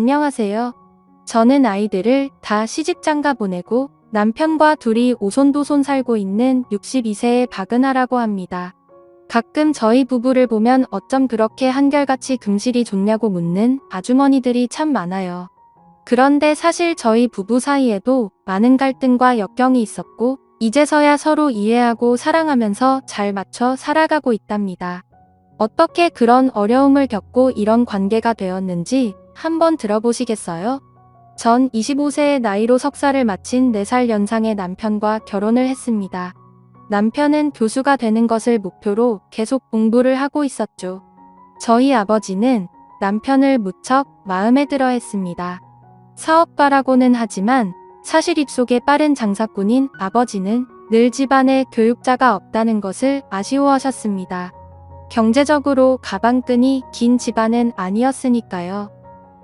안녕하세요. 저는 아이들을 다 시집장가 보내고 남편과 둘이 오손도손 살고 있는 62세의 박은하라고 합니다. 가끔 저희 부부를 보면 어쩜 그렇게 한결같이 금실이 좋냐고 묻는 아주머니들이 참 많아요. 그런데 사실 저희 부부 사이에도 많은 갈등과 역경이 있었고 이제서야 서로 이해하고 사랑하면서 잘 맞춰 살아가고 있답니다. 어떻게 그런 어려움을 겪고 이런 관계가 되었는지 한번 들어보시겠어요? 전 25세의 나이로 석사를 마친 4살 연상의 남편과 결혼을 했습니다. 남편은 교수가 되는 것을 목표로 계속 공부를 하고 있었죠. 저희 아버지는 남편을 무척 마음에 들어 했습니다. 사업가라고는 하지만 사실 입속에 빠른 장사꾼인 아버지는 늘 집안에 교육자가 없다는 것을 아쉬워하셨습니다. 경제적으로 가방끈이 긴 집안은 아니었으니까요.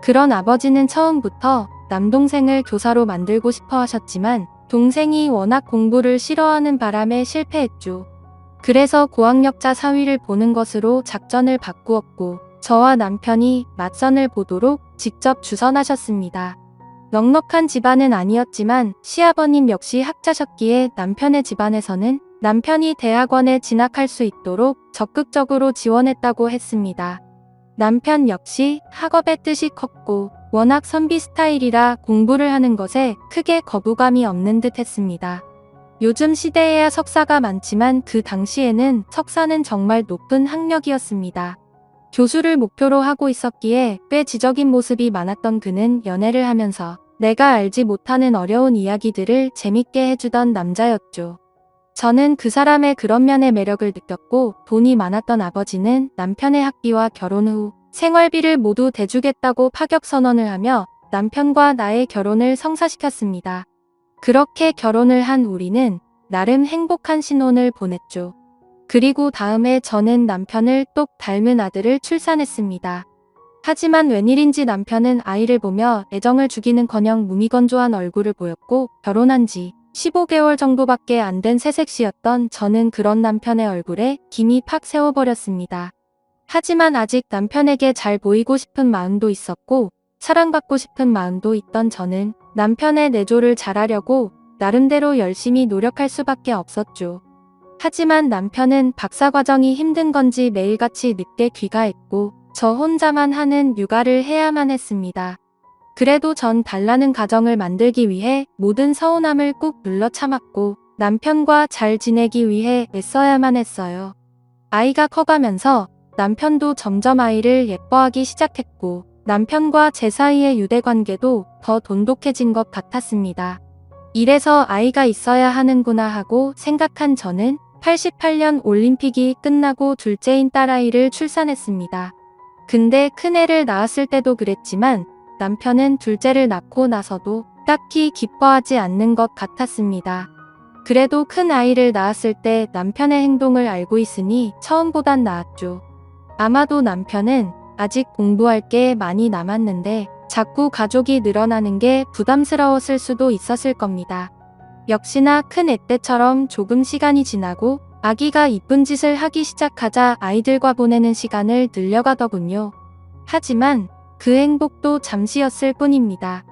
그런 아버지는 처음부터 남동생을 교사로 만들고 싶어 하셨지만 동생이 워낙 공부를 싫어하는 바람에 실패했죠. 그래서 고학력자 사위를 보는 것으로 작전을 바꾸었고 저와 남편이 맞선을 보도록 직접 주선하셨습니다. 넉넉한 집안은 아니었지만 시아버님 역시 학자셨기에 남편의 집안에서는 남편이 대학원에 진학할 수 있도록 적극적으로 지원했다고 했습니다. 남편 역시 학업의 뜻이 컸고 워낙 선비 스타일이라 공부를 하는 것에 크게 거부감이 없는 듯 했습니다. 요즘 시대에야 석사가 많지만 그 당시에는 석사는 정말 높은 학력이었습니다. 교수를 목표로 하고 있었기에 꽤 지적인 모습이 많았던 그는 연애를 하면서 내가 알지 못하는 어려운 이야기들을 재밌게 해주던 남자였죠. 저는 그 사람의 그런 면의 매력을 느꼈고 돈이 많았던 아버지는 남편의 학비와 결혼 후 생활비를 모두 대주겠다고 파격 선언을 하며 남편과 나의 결혼을 성사시켰습니다. 그렇게 결혼을 한 우리는 나름 행복한 신혼을 보냈죠. 그리고 다음에 저는 남편을 똑 닮은 아들을 출산했습니다. 하지만 웬일인지 남편은 아이를 보며 애정을 주기는커녕 무미건조한 얼굴을 보였고 결혼한 지 15개월 정도밖에 안 된 새색시였던 저는 그런 남편의 얼굴에 김이 팍 세워버렸습니다. 하지만 아직 남편에게 잘 보이고 싶은 마음도 있었고 사랑받고 싶은 마음도 있던 저는 남편의 내조를 잘하려고 나름대로 열심히 노력할 수밖에 없었죠. 하지만 남편은 박사과정이 힘든 건지 매일같이 늦게 귀가했고 저 혼자만 하는 육아를 해야만 했습니다. 그래도 전 달라는 가정을 만들기 위해 모든 서운함을 꾹 눌러 참았고 남편과 잘 지내기 위해 애써야만 했어요. 아이가 커가면서 남편도 점점 아이를 예뻐하기 시작했고 남편과 제 사이의 유대관계도 더 돈독해진 것 같았습니다. 이래서 아이가 있어야 하는구나 하고 생각한 저는 88년 올림픽이 끝나고 둘째인 딸아이를 출산했습니다. 근데 큰애를 낳았을 때도 그랬지만 남편은 둘째를 낳고 나서도 딱히 기뻐하지 않는 것 같았습니다. 그래도 큰 아이를 낳았을 때 남편의 행동을 알고 있으니 처음보단 나았죠. 아마도 남편은 아직 공부할 게 많이 남았는데 자꾸 가족이 늘어나는 게 부담스러웠을 수도 있었을 겁니다. 역시나 큰 애 때처럼 조금 시간이 지나고 아기가 이쁜 짓을 하기 시작하자 아이들과 보내는 시간을 늘려가더군요. 하지만 그 행복도 잠시였을 뿐입니다.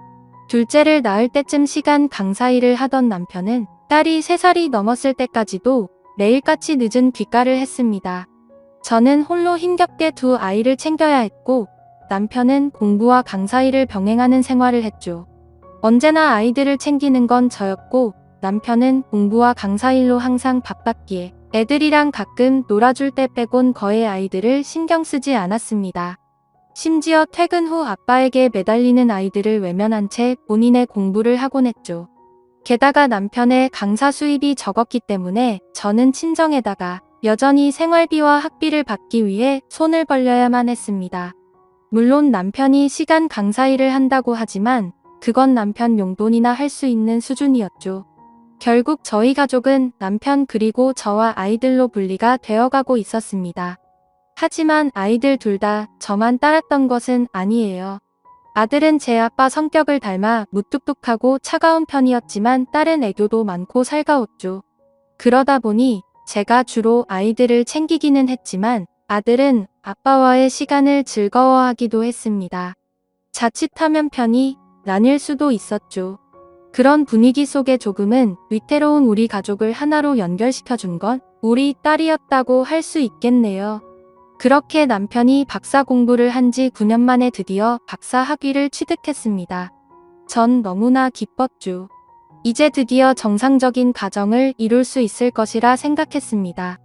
둘째를 낳을 때쯤 시간 강사 일을 하던 남편은 딸이 3살이 넘었을 때까지도 매일같이 늦은 귀가를 했습니다. 저는 홀로 힘겹게 두 아이를 챙겨야 했고 남편은 공부와 강사 일을 병행하는 생활을 했죠. 언제나 아이들을 챙기는 건 저였고 남편은 공부와 강사 일로 항상 바빴기에 애들이랑 가끔 놀아줄 때 빼곤 거의 아이들을 신경 쓰지 않았습니다. 심지어 퇴근 후 아빠에게 매달리는 아이들을 외면한 채 본인의 공부를 하곤 했죠. 게다가 남편의 강사 수입이 적었기 때문에 저는 친정에다가 여전히 생활비와 학비를 받기 위해 손을 벌려야만 했습니다. 물론 남편이 시간 강사 일을 한다고 하지만 그건 남편 용돈이나 할 수 있는 수준이었죠. 결국 저희 가족은 남편 그리고 저와 아이들로 분리가 되어가고 있었습니다. 하지만 아이들 둘 다 저만 따랐던 것은 아니에요. 아들은 제 아빠 성격을 닮아 무뚝뚝하고 차가운 편이었지만 딸은 애교도 많고 살가웠죠. 그러다 보니 제가 주로 아이들을 챙기기는 했지만 아들은 아빠와의 시간을 즐거워하기도 했습니다. 자칫하면 편이 나뉠 수도 있었죠. 그런 분위기 속에 조금은 위태로운 우리 가족을 하나로 연결시켜준 건 우리 딸이었다고 할 수 있겠네요. 그렇게 남편이 박사 공부를 한 지 9년 만에 드디어 박사 학위를 취득했습니다. 전 너무나 기뻤죠. 이제 드디어 정상적인 가정을 이룰 수 있을 것이라 생각했습니다.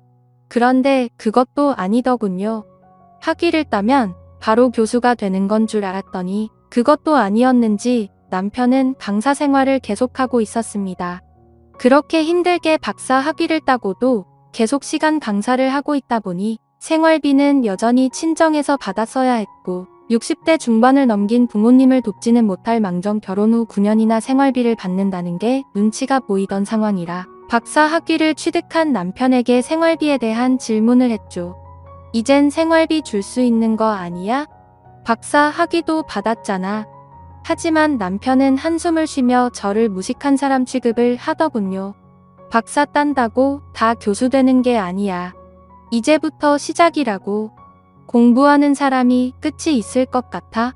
그런데 그것도 아니더군요. 학위를 따면 바로 교수가 되는 건 줄 알았더니 그것도 아니었는지 남편은 강사 생활을 계속하고 있었습니다. 그렇게 힘들게 박사 학위를 따고도 계속 시간 강사를 하고 있다 보니 생활비는 여전히 친정에서 받았어야 했고 60대 중반을 넘긴 부모님을 돕지는 못할 망정 결혼 후 9년이나 생활비를 받는다는 게 눈치가 보이던 상황이라 박사 학위를 취득한 남편에게 생활비에 대한 질문을 했죠. 이젠 생활비 줄 수 있는 거 아니야? 박사 학위도 받았잖아. 하지만 남편은 한숨을 쉬며 저를 무식한 사람 취급을 하더군요. 박사 딴다고 다 교수 되는 게 아니야. 이제부터 시작이라고. 공부하는 사람이 끝이 있을 것 같아?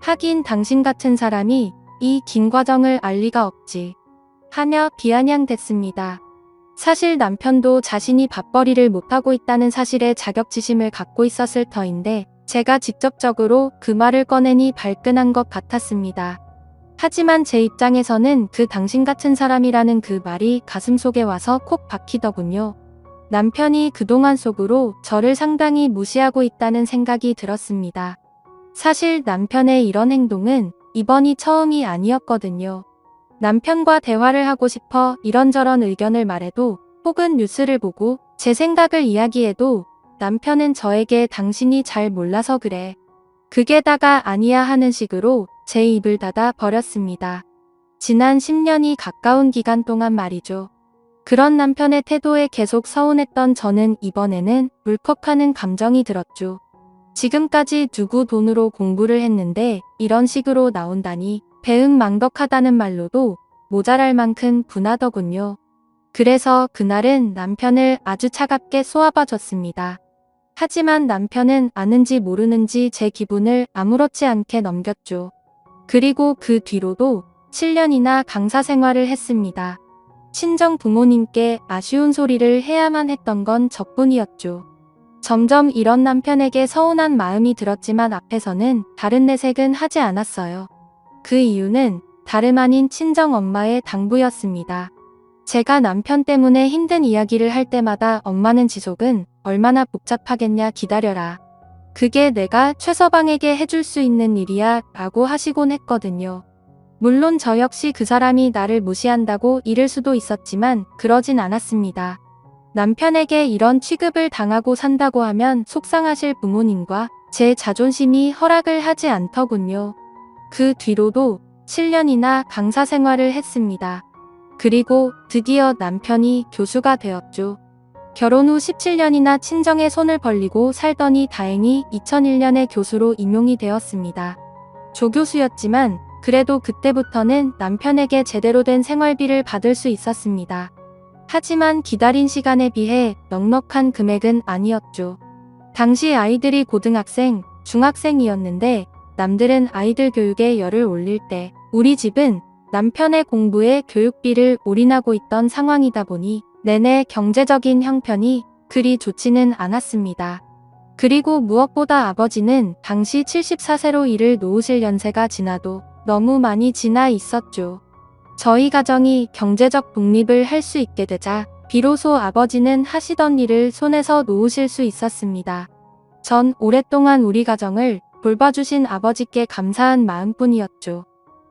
하긴 당신 같은 사람이 이 긴 과정을 알 리가 없지. 하며 비아냥댔습니다. 사실 남편도 자신이 밥벌이를 못하고 있다는 사실에 자격지심을 갖고 있었을 터인데 제가 직접적으로 그 말을 꺼내니 발끈한 것 같았습니다. 하지만 제 입장에서는 그 당신 같은 사람이라는 그 말이 가슴속에 와서 콕 박히더군요. 남편이 그동안 속으로 저를 상당히 무시하고 있다는 생각이 들었습니다. 사실 남편의 이런 행동은 이번이 처음이 아니었거든요. 남편과 대화를 하고 싶어 이런저런 의견을 말해도 혹은 뉴스를 보고 제 생각을 이야기해도 남편은 저에게 당신이 잘 몰라서 그래. 그게 다가 아니야 하는 식으로 제 입을 닫아 버렸습니다. 지난 10년이 가까운 기간 동안 말이죠. 그런 남편의 태도에 계속 서운했던 저는 이번에는 울컥하는 감정이 들었죠. 지금까지 누구 돈으로 공부를 했는데 이런 식으로 나온다니 배은망덕하다는 말로도 모자랄 만큼 분하더군요. 그래서 그날은 남편을 아주 차갑게 쏘아봐 줬습니다. 하지만 남편은 아는지 모르는지 제 기분을 아무렇지 않게 넘겼죠. 그리고 그 뒤로도 7년이나 강사 생활을 했습니다. 친정 부모님께 아쉬운 소리를 해야만 했던 건 저뿐이었죠. 점점 이런 남편에게 서운한 마음이 들었지만 앞에서는 다른 내색은 하지 않았어요. 그 이유는 다름 아닌 친정 엄마의 당부였습니다. 제가 남편 때문에 힘든 이야기를 할 때마다 엄마는 지속은 얼마나 복잡하겠냐 기다려라. 그게 내가 최서방에게 해줄 수 있는 일이야 라고 하시곤 했거든요. 물론 저 역시 그 사람이 나를 무시한다고 이를 수도 있었지만 그러진 않았습니다. 남편에게 이런 취급을 당하고 산다고 하면 속상하실 부모님과 제 자존심이 허락을 하지 않더군요. 그 뒤로도 7년이나 강사 생활을 했습니다. 그리고 드디어 남편이 교수가 되었죠. 결혼 후 17년이나 친정에 손을 벌리고 살더니 다행히 2001년에 교수로 임용이 되었습니다. 조교수였지만 그래도 그때부터는 남편에게 제대로 된 생활비를 받을 수 있었습니다. 하지만 기다린 시간에 비해 넉넉한 금액은 아니었죠. 당시 아이들이 고등학생, 중학생이었는데 남들은 아이들 교육에 열을 올릴 때 우리 집은 남편의 공부에 교육비를 올인하고 있던 상황이다 보니 내내 경제적인 형편이 그리 좋지는 않았습니다. 그리고 무엇보다 아버지는 당시 74세로 일을 놓으실 연세가 지나도 너무 많이 지나 있었죠. 저희 가정이 경제적 독립을 할 수 있게 되자 비로소 아버지는 하시던 일을 손에서 놓으실 수 있었습니다. 전 오랫동안 우리 가정을 돌봐주신 아버지께 감사한 마음뿐이었죠.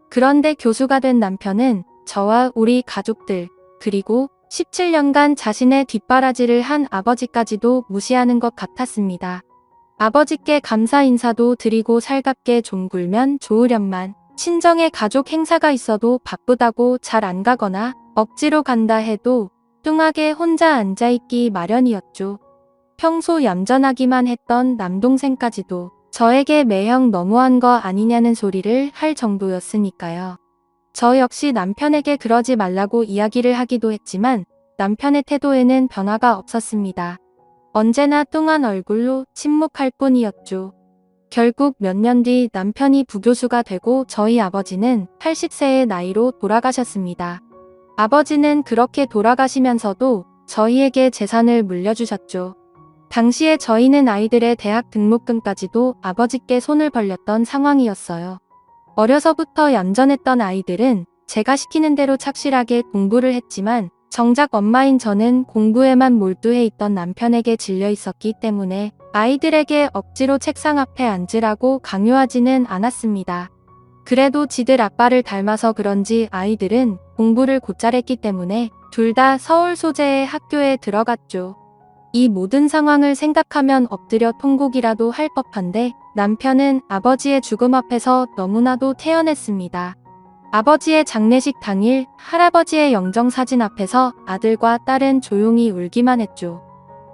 그런데 교수가 된 남편은 저와 우리 가족들, 그리고 17년간 자신의 뒷바라지를 한 아버지까지도 무시하는 것 같았습니다. 아버지께 감사 인사도 드리고 살갑게 좀 굴면 좋으련만 친정에 가족 행사가 있어도 바쁘다고 잘 안 가거나 억지로 간다 해도 뚱하게 혼자 앉아있기 마련이었죠. 평소 얌전하기만 했던 남동생까지도 저에게 매형 너무한 거 아니냐는 소리를 할 정도였으니까요. 저 역시 남편에게 그러지 말라고 이야기를 하기도 했지만 남편의 태도에는 변화가 없었습니다. 언제나 뚱한 얼굴로 침묵할 뿐이었죠. 결국 몇 년 뒤 남편이 부교수가 되고 저희 아버지는 80세의 나이로 돌아가셨습니다. 아버지는 그렇게 돌아가시면서도 저희에게 재산을 물려주셨죠. 당시에 저희는 아이들의 대학 등록금까지도 아버지께 손을 벌렸던 상황이었어요. 어려서부터 얌전했던 아이들은 제가 시키는 대로 착실하게 공부를 했지만 정작 엄마인 저는 공부에만 몰두해 있던 남편에게 질려 있었기 때문에 아이들에게 억지로 책상 앞에 앉으라고 강요하지는 않았습니다. 그래도 지들 아빠를 닮아서 그런지 아이들은 공부를 곧잘 했기 때문에 둘 다 서울 소재의 학교에 들어갔죠. 이 모든 상황을 생각하면 엎드려 통곡이라도 할 법한데 남편은 아버지의 죽음 앞에서 너무나도 태연했습니다. 아버지의 장례식 당일 할아버지의 영정사진 앞에서 아들과 딸은 조용히 울기만 했죠.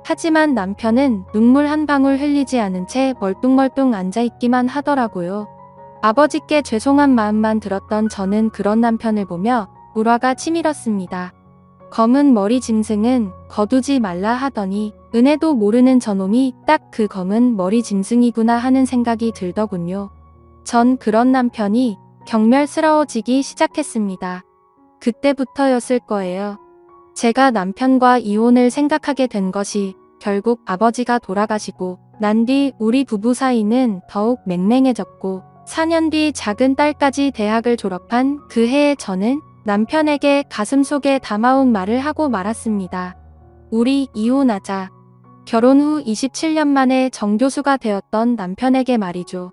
하지만 남편은 눈물 한 방울 흘리지 않은 채 멀뚱멀뚱 앉아있기만 하더라고요. 아버지께 죄송한 마음만 들었던 저는 그런 남편을 보며 울화가 치밀었습니다. 검은 머리 짐승은 거두지 말라 하더니 은혜도 모르는 저놈이 딱 그 검은 머리 짐승이구나 하는 생각이 들더군요. 전 그런 남편이 경멸스러워지기 시작했습니다. 그때부터였을 거예요. 제가 남편과 이혼을 생각하게 된 것이 결국 아버지가 돌아가시고 난 뒤 우리 부부 사이는 더욱 맹맹해졌고 4년 뒤 작은 딸까지 대학을 졸업한 그 해에 저는 남편에게 가슴 속에 담아온 말을 하고 말았습니다. 우리 이혼하자. 결혼 후 27년 만에 정교수가 되었던 남편에게 말이죠.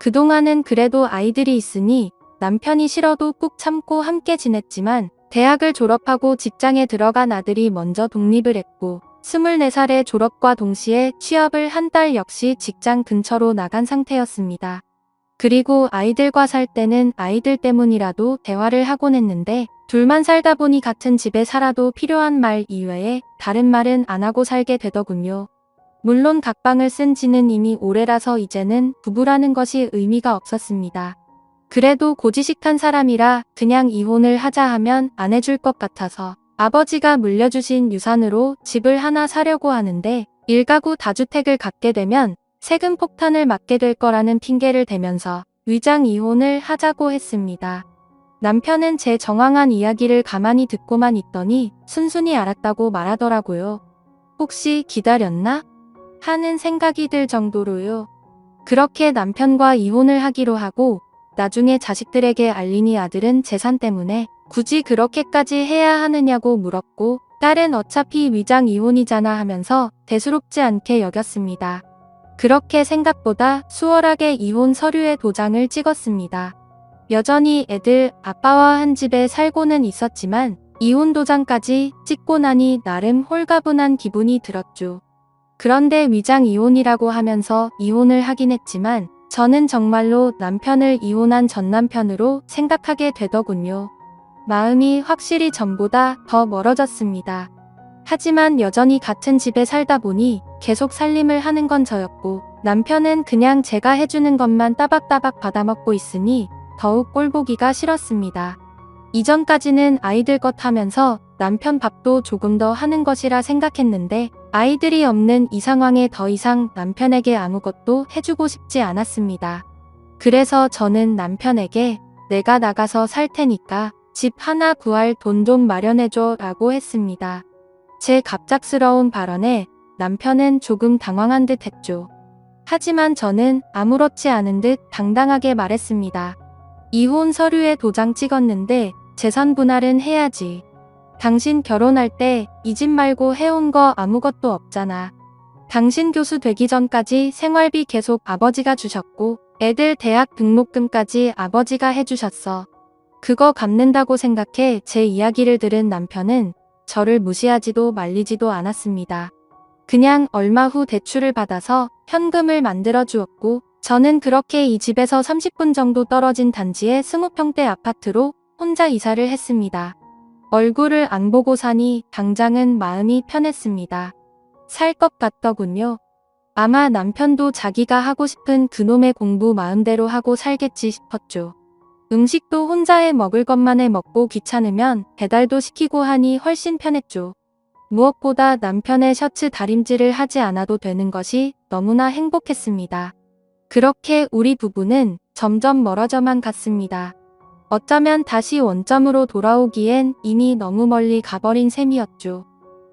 그동안은 그래도 아이들이 있으니 남편이 싫어도 꾹 참고 함께 지냈지만 대학을 졸업하고 직장에 들어간 아들이 먼저 독립을 했고 24살의 졸업과 동시에 취업을 한 딸 역시 직장 근처로 나간 상태였습니다. 그리고 아이들과 살 때는 아이들 때문이라도 대화를 하곤 했는데 둘만 살다 보니 같은 집에 살아도 필요한 말 이외에 다른 말은 안 하고 살게 되더군요. 물론 각방을 쓴 지는 이미 오래라서 이제는 부부라는 것이 의미가 없었습니다. 그래도 고지식한 사람이라 그냥 이혼을 하자 하면 안 해줄 것 같아서 아버지가 물려주신 유산으로 집을 하나 사려고 하는데 일가구 다주택을 갖게 되면 세금 폭탄을 맞게 될 거라는 핑계를 대면서 위장 이혼을 하자고 했습니다. 남편은 제 정황한 이야기를 가만히 듣고만 있더니 순순히 알았다고 말하더라고요. 혹시 기다렸나? 하는 생각이 들 정도로요. 그렇게 남편과 이혼을 하기로 하고 나중에 자식들에게 알리니 아들은 재산 때문에 굳이 그렇게까지 해야 하느냐고 물었고 딸은 어차피 위장 이혼이잖아 하면서 대수롭지 않게 여겼습니다. 그렇게 생각보다 수월하게 이혼 서류에 도장을 찍었습니다. 여전히 애들 아빠와 한 집에 살고는 있었지만 이혼 도장까지 찍고 나니 나름 홀가분한 기분이 들었죠. 그런데 위장 이혼이라고 하면서 이혼을 하긴 했지만 저는 정말로 남편을 이혼한 전 남편으로 생각하게 되더군요. 마음이 확실히 전보다 더 멀어졌습니다. 하지만 여전히 같은 집에 살다 보니 계속 살림을 하는 건 저였고 남편은 그냥 제가 해주는 것만 따박따박 받아먹고 있으니 더욱 꼴보기가 싫었습니다. 이전까지는 아이들 것 하면서 남편 밥도 조금 더 하는 것이라 생각했는데 아이들이 없는 이 상황에 더 이상 남편에게 아무것도 해주고 싶지 않았습니다. 그래서 저는 남편에게 내가 나가서 살 테니까 집 하나 구할 돈 좀 마련해줘 라고 했습니다. 제 갑작스러운 발언에 남편은 조금 당황한 듯 했죠. 하지만 저는 아무렇지 않은 듯 당당하게 말했습니다. 이혼 서류에 도장 찍었는데 재산 분할은 해야지. 당신 결혼할 때 이 집 말고 해온 거 아무것도 없잖아. 당신 교수 되기 전까지 생활비 계속 아버지가 주셨고 애들 대학 등록금까지 아버지가 해주셨어. 그거 갚는다고 생각해 제 이야기를 들은 남편은 저를 무시하지도 말리지도 않았습니다. 그냥 얼마 후 대출을 받아서 현금을 만들어 주었고 저는 그렇게 이 집에서 30분 정도 떨어진 단지의 20평대 아파트로 혼자 이사를 했습니다. 얼굴을 안 보고 사니 당장은 마음이 편했습니다. 살 것 같더군요. 아마 남편도 자기가 하고 싶은 그놈의 공부 마음대로 하고 살겠지 싶었죠. 음식도 혼자 해 먹을 것만 해 먹고 귀찮으면 배달도 시키고 하니 훨씬 편했죠. 무엇보다 남편의 셔츠 다림질을 하지 않아도 되는 것이 너무나 행복했습니다. 그렇게 우리 부부는 점점 멀어져만 갔습니다. 어쩌면 다시 원점으로 돌아오기엔 이미 너무 멀리 가버린 셈이었죠.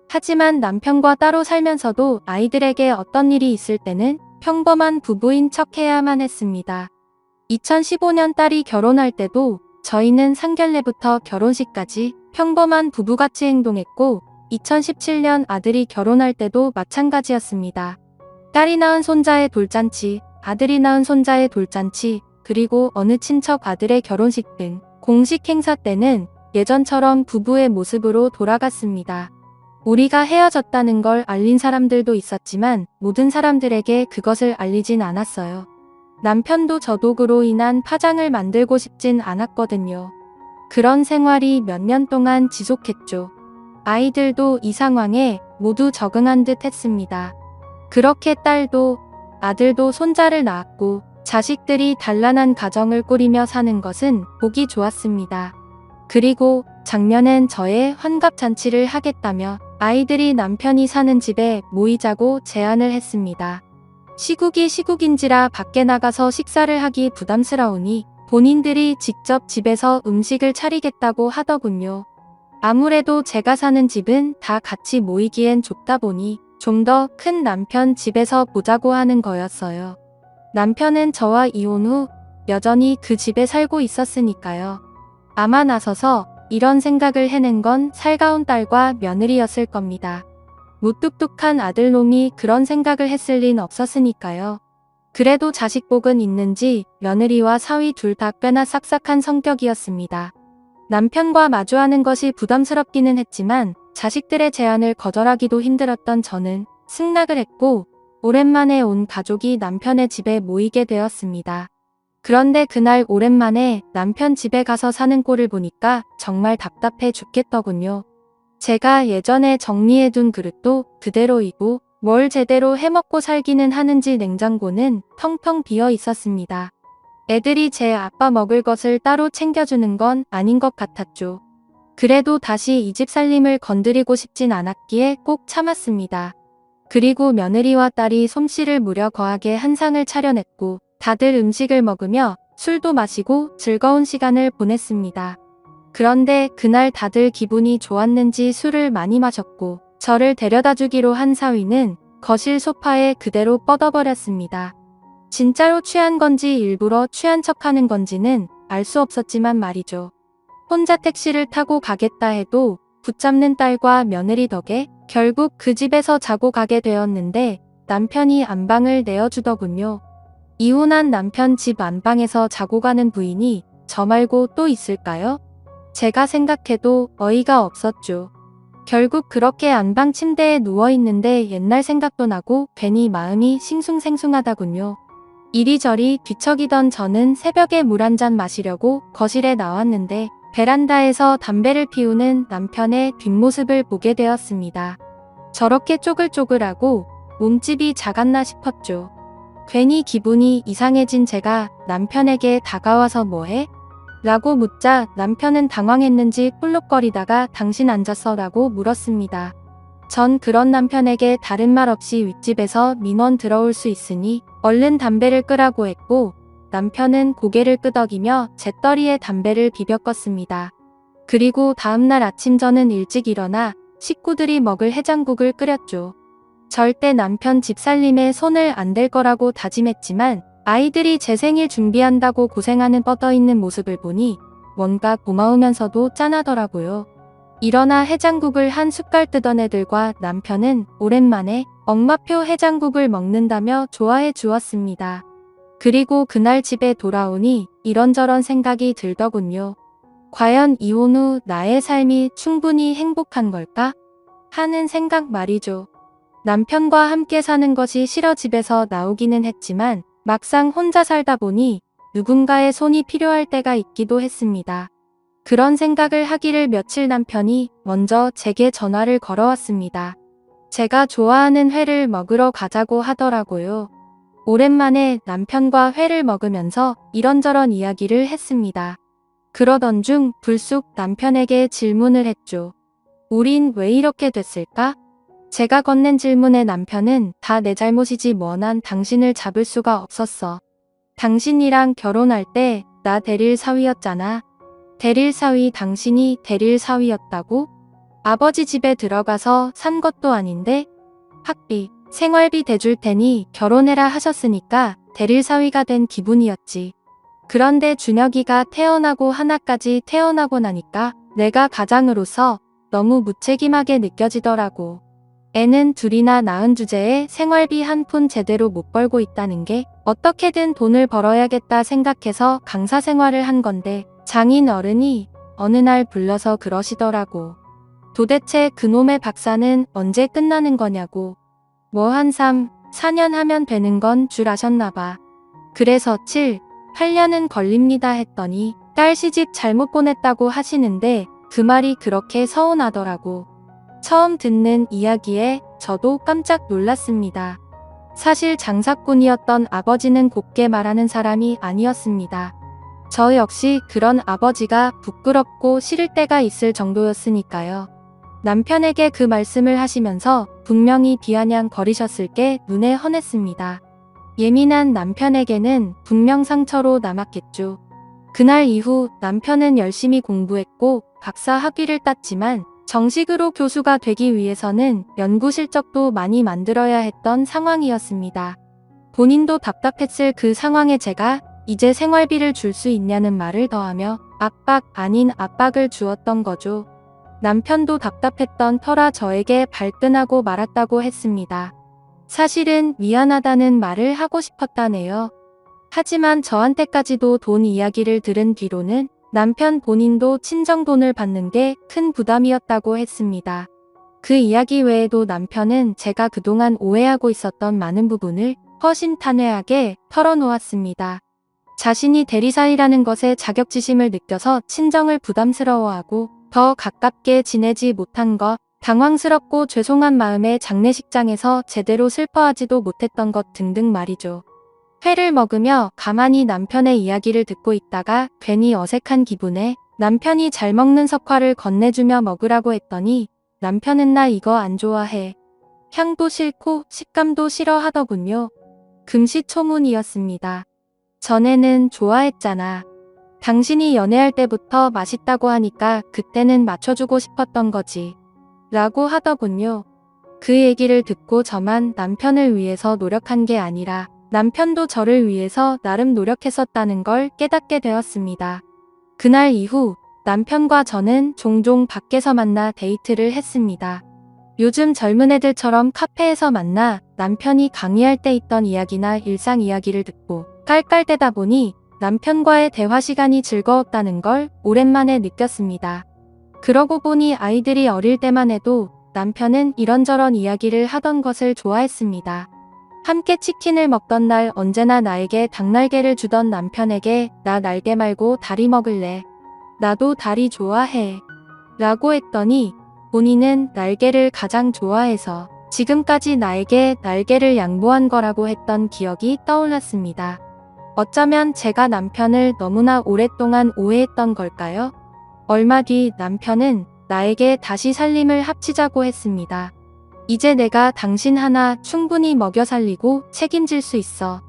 하지만 남편과 따로 살면서도 아이들에게 어떤 일이 있을 때는 평범한 부부인 척 해야만 했습니다. 2015년 딸이 결혼할 때도 저희는 상견례부터 결혼식까지 평범한 부부같이 행동했고 2017년 아들이 결혼할 때도 마찬가지였습니다. 딸이 낳은 손자의 돌잔치, 아들이 낳은 손자의 돌잔치, 그리고 어느 친척 아들의 결혼식 등 공식 행사 때는 예전처럼 부부의 모습으로 돌아갔습니다. 우리가 헤어졌다는 걸 알린 사람들도 있었지만 모든 사람들에게 그것을 알리진 않았어요. 남편도 저도 그로 인한 파장을 만들고 싶진 않았거든요. 그런 생활이 몇 년 동안 지속했죠. 아이들도 이 상황에 모두 적응한 듯 했습니다. 그렇게 딸도 아들도 손자를 낳았고 자식들이 단란한 가정을 꾸리며 사는 것은 보기 좋았습니다. 그리고 작년엔 저의 환갑잔치를 하겠다며 아이들이 남편이 사는 집에 모이자고 제안을 했습니다. 시국이 시국인지라 밖에 나가서 식사를 하기 부담스러우니 본인들이 직접 집에서 음식을 차리겠다고 하더군요. 아무래도 제가 사는 집은 다 같이 모이기엔 좁다 보니 좀 더 큰 남편 집에서 보자고 하는 거였어요. 남편은 저와 이혼 후 여전히 그 집에 살고 있었으니까요. 아마 나서서 이런 생각을 해낸 건 살가운 딸과 며느리였을 겁니다. 무뚝뚝한 아들놈이 그런 생각을 했을 린 없었으니까요. 그래도 자식복은 있는지 며느리와 사위 둘 다 꽤나 싹싹한 성격이었습니다. 남편과 마주하는 것이 부담스럽기는 했지만 자식들의 제안을 거절하기도 힘들었던 저는 승낙을 했고 오랜만에 온 가족이 남편의 집에 모이게 되었습니다. 그런데 그날 오랜만에 남편 집에 가서 사는 꼴을 보니까 정말 답답해 죽겠더군요. 제가 예전에 정리해둔 그릇도 그대로이고 뭘 제대로 해먹고 살기는 하는지 냉장고는 텅텅 비어 있었습니다. 애들이 제 아빠 먹을 것을 따로 챙겨주는 건 아닌 것 같았죠. 그래도 다시 이 집 살림을 건드리고 싶진 않았기에 꼭 참았습니다. 그리고 며느리와 딸이 솜씨를 무려 거하게 한 상을 차려냈고 다들 음식을 먹으며 술도 마시고 즐거운 시간을 보냈습니다. 그런데 그날 다들 기분이 좋았는지 술을 많이 마셨고 저를 데려다 주기로 한 사위는 거실 소파에 그대로 뻗어버렸습니다. 진짜로 취한 건지 일부러 취한 척 하는 건지는 알 수 없었지만 말이죠. 혼자 택시를 타고 가겠다 해도 붙잡는 딸과 며느리 덕에 결국 그 집에서 자고 가게 되었는데 남편이 안방을 내어주더군요. 이혼한 남편 집 안방에서 자고 가는 부인이 저 말고 또 있을까요? 제가 생각해도 어이가 없었죠. 결국 그렇게 안방 침대에 누워있는데 옛날 생각도 나고 괜히 마음이 싱숭생숭하다군요. 이리저리 뒤척이던 저는 새벽에 물 한 잔 마시려고 거실에 나왔는데 베란다에서 담배를 피우는 남편의 뒷모습을 보게 되었습니다. 저렇게 쪼글쪼글하고 몸집이 작았나 싶었죠. 괜히 기분이 이상해진 제가 남편에게 다가와서 뭐해? 라고 묻자 남편은 당황했는지 꿀룩거리다가 당신 앉았어 라고 물었습니다. 전 그런 남편에게 다른 말 없이 윗집에서 민원 들어올 수 있으니 얼른 담배를 끄라고 했고 남편은 고개를 끄덕이며 재떨이에 담배를 비벼 껐습니다. 그리고 다음날 아침 저는 일찍 일어나 식구들이 먹을 해장국을 끓였죠. 절대 남편 집 살림에 손을 안 댈 거라고 다짐했지만 아이들이 제 생일 준비한다고 고생하는 뻗어있는 모습을 보니 뭔가 고마우면서도 짠하더라고요. 일어나 해장국을 한 숟갈 뜨던 애들과 남편은 오랜만에 엄마표 해장국을 먹는다며 좋아해 주었습니다. 그리고 그날 집에 돌아오니 이런저런 생각이 들더군요. 과연 이혼 후 나의 삶이 충분히 행복한 걸까? 하는 생각 말이죠. 남편과 함께 사는 것이 싫어 집에서 나오기는 했지만 막상 혼자 살다 보니 누군가의 손이 필요할 때가 있기도 했습니다. 그런 생각을 하기를 며칠 남편이 먼저 제게 전화를 걸어왔습니다. 제가 좋아하는 회를 먹으러 가자고 하더라고요. 오랜만에 남편과 회를 먹으면서 이런저런 이야기를 했습니다. 그러던 중 불쑥 남편에게 질문을 했죠. 우린 왜 이렇게 됐을까? 제가 건넨 질문에 남편은 다 내 잘못이지 뭐난 당신을 잡을 수가 없었어. 당신이랑 결혼할 때 나 대릴 사위였잖아. 대릴 사위 당신이 대릴 사위였다고? 아버지 집에 들어가서 산 것도 아닌데? 학비, 생활비 대줄 테니 결혼해라 하셨으니까 대릴 사위가 된 기분이었지. 그런데 준혁이가 태어나고 하나까지 태어나고 나니까 내가 가장으로서 너무 무책임하게 느껴지더라고. 애는 둘이나 낳은 주제에 생활비 한 푼 제대로 못 벌고 있다는 게 어떻게든 돈을 벌어야겠다 생각해서 강사 생활을 한 건데 장인 어른이 어느 날 불러서 그러시더라고. 도대체 그놈의 박사는 언제 끝나는 거냐고. 뭐 한 3, 4년 하면 되는 건 줄 아셨나 봐. 그래서 7, 8년은 걸립니다 했더니 딸 시집 잘못 보냈다고 하시는데 그 말이 그렇게 서운하더라고. 처음 듣는 이야기에 저도 깜짝 놀랐습니다. 사실 장사꾼이었던 아버지는 곱게 말하는 사람이 아니었습니다. 저 역시 그런 아버지가 부끄럽고 싫을 때가 있을 정도였으니까요. 남편에게 그 말씀을 하시면서 분명히 비아냥 거리셨을 게 눈에 헌했습니다. 예민한 남편에게는 분명 상처로 남았겠죠. 그날 이후 남편은 열심히 공부했고 박사 학위를 땄지만 정식으로 교수가 되기 위해서는 연구 실적도 많이 만들어야 했던 상황이었습니다. 본인도 답답했을 그 상황에 제가 이제 생활비를 줄 수 있냐는 말을 더하며 압박 아닌 압박을 주었던 거죠. 남편도 답답했던 터라 저에게 발끈하고 말았다고 했습니다. 사실은 미안하다는 말을 하고 싶었다네요. 하지만 저한테까지도 돈 이야기를 들은 뒤로는 남편 본인도 친정 돈을 받는 게 큰 부담이었다고 했습니다. 그 이야기 외에도 남편은 제가 그동안 오해하고 있었던 많은 부분을 허심탄회하게 털어놓았습니다. 자신이 대리사이라는 것에 자격지심을 느껴서 친정을 부담스러워하고 더 가깝게 지내지 못한 것, 당황스럽고 죄송한 마음에 장례식장에서 제대로 슬퍼하지도 못했던 것 등등 말이죠. 회를 먹으며 가만히 남편의 이야기를 듣고 있다가 괜히 어색한 기분에 남편이 잘 먹는 석화를 건네주며 먹으라고 했더니 남편은 나 이거 안 좋아해. 향도 싫고 식감도 싫어하더군요. 금시초문이었습니다. 전에는 좋아했잖아. 당신이 연애할 때부터 맛있다고 하니까 그때는 맞춰주고 싶었던 거지. 라고 하더군요. 그 얘기를 듣고 저만 남편을 위해서 노력한 게 아니라 남편도 저를 위해서 나름 노력했었다는 걸 깨닫게 되었습니다. 그날 이후 남편과 저는 종종 밖에서 만나 데이트를 했습니다. 요즘 젊은 애들처럼 카페에서 만나 남편이 강의할 때 있던 이야기나 일상 이야기를 듣고 깔깔대다 보니 남편과의 대화 시간이 즐거웠다는 걸 오랜만에 느꼈습니다. 그러고 보니 아이들이 어릴 때만 해도 남편은 이런저런 이야기를 하던 것을 좋아했습니다. 함께 치킨을 먹던 날 언제나 나에게 닭날개를 주던 남편에게 나 날개 말고 다리 먹을래. 나도 다리 좋아해. 라고 했더니 본인은 날개를 가장 좋아해서 지금까지 나에게 날개를 양보한 거라고 했던 기억이 떠올랐습니다. 어쩌면 제가 남편을 너무나 오랫동안 오해했던 걸까요? 얼마 뒤 남편은 나에게 다시 살림을 합치자고 했습니다. 이제 내가 당신 하나 충분히 먹여 살리고 책임질 수 있어.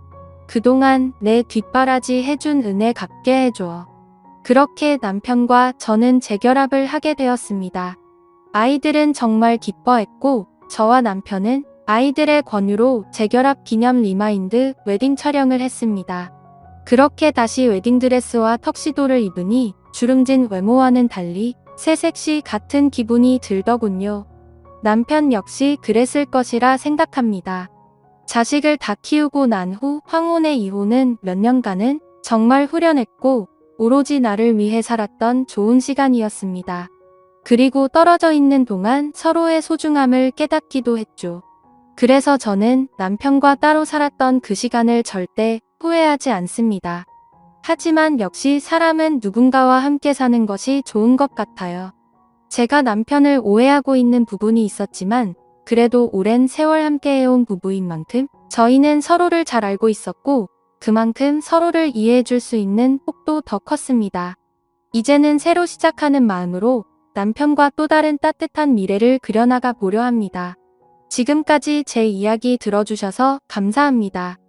그동안 내 뒷바라지 해준 은혜 갚게 해줘. 그렇게 남편과 저는 재결합을 하게 되었습니다. 아이들은 정말 기뻐했고 저와 남편은 아이들의 권유로 재결합 기념 리마인드 웨딩 촬영을 했습니다. 그렇게 다시 웨딩드레스와 턱시도를 입으니 주름진 외모와는 달리 새색시 같은 기분이 들더군요. 남편 역시 그랬을 것이라 생각합니다. 자식을 다 키우고 난 후 황혼의 이후는 몇 년간은 정말 후련했고 오로지 나를 위해 살았던 좋은 시간이었습니다. 그리고 떨어져 있는 동안 서로의 소중함을 깨닫기도 했죠. 그래서 저는 남편과 따로 살았던 그 시간을 절대 후회하지 않습니다. 하지만 역시 사람은 누군가와 함께 사는 것이 좋은 것 같아요. 제가 남편을 오해하고 있는 부분이 있었지만 그래도 오랜 세월 함께해온 부부인 만큼 저희는 서로를 잘 알고 있었고 그만큼 서로를 이해해 줄 수 있는 폭도 더 컸습니다. 이제는 새로 시작하는 마음으로 남편과 또 다른 따뜻한 미래를 그려나가 보려 합니다. 지금까지 제 이야기 들어주셔서 감사합니다.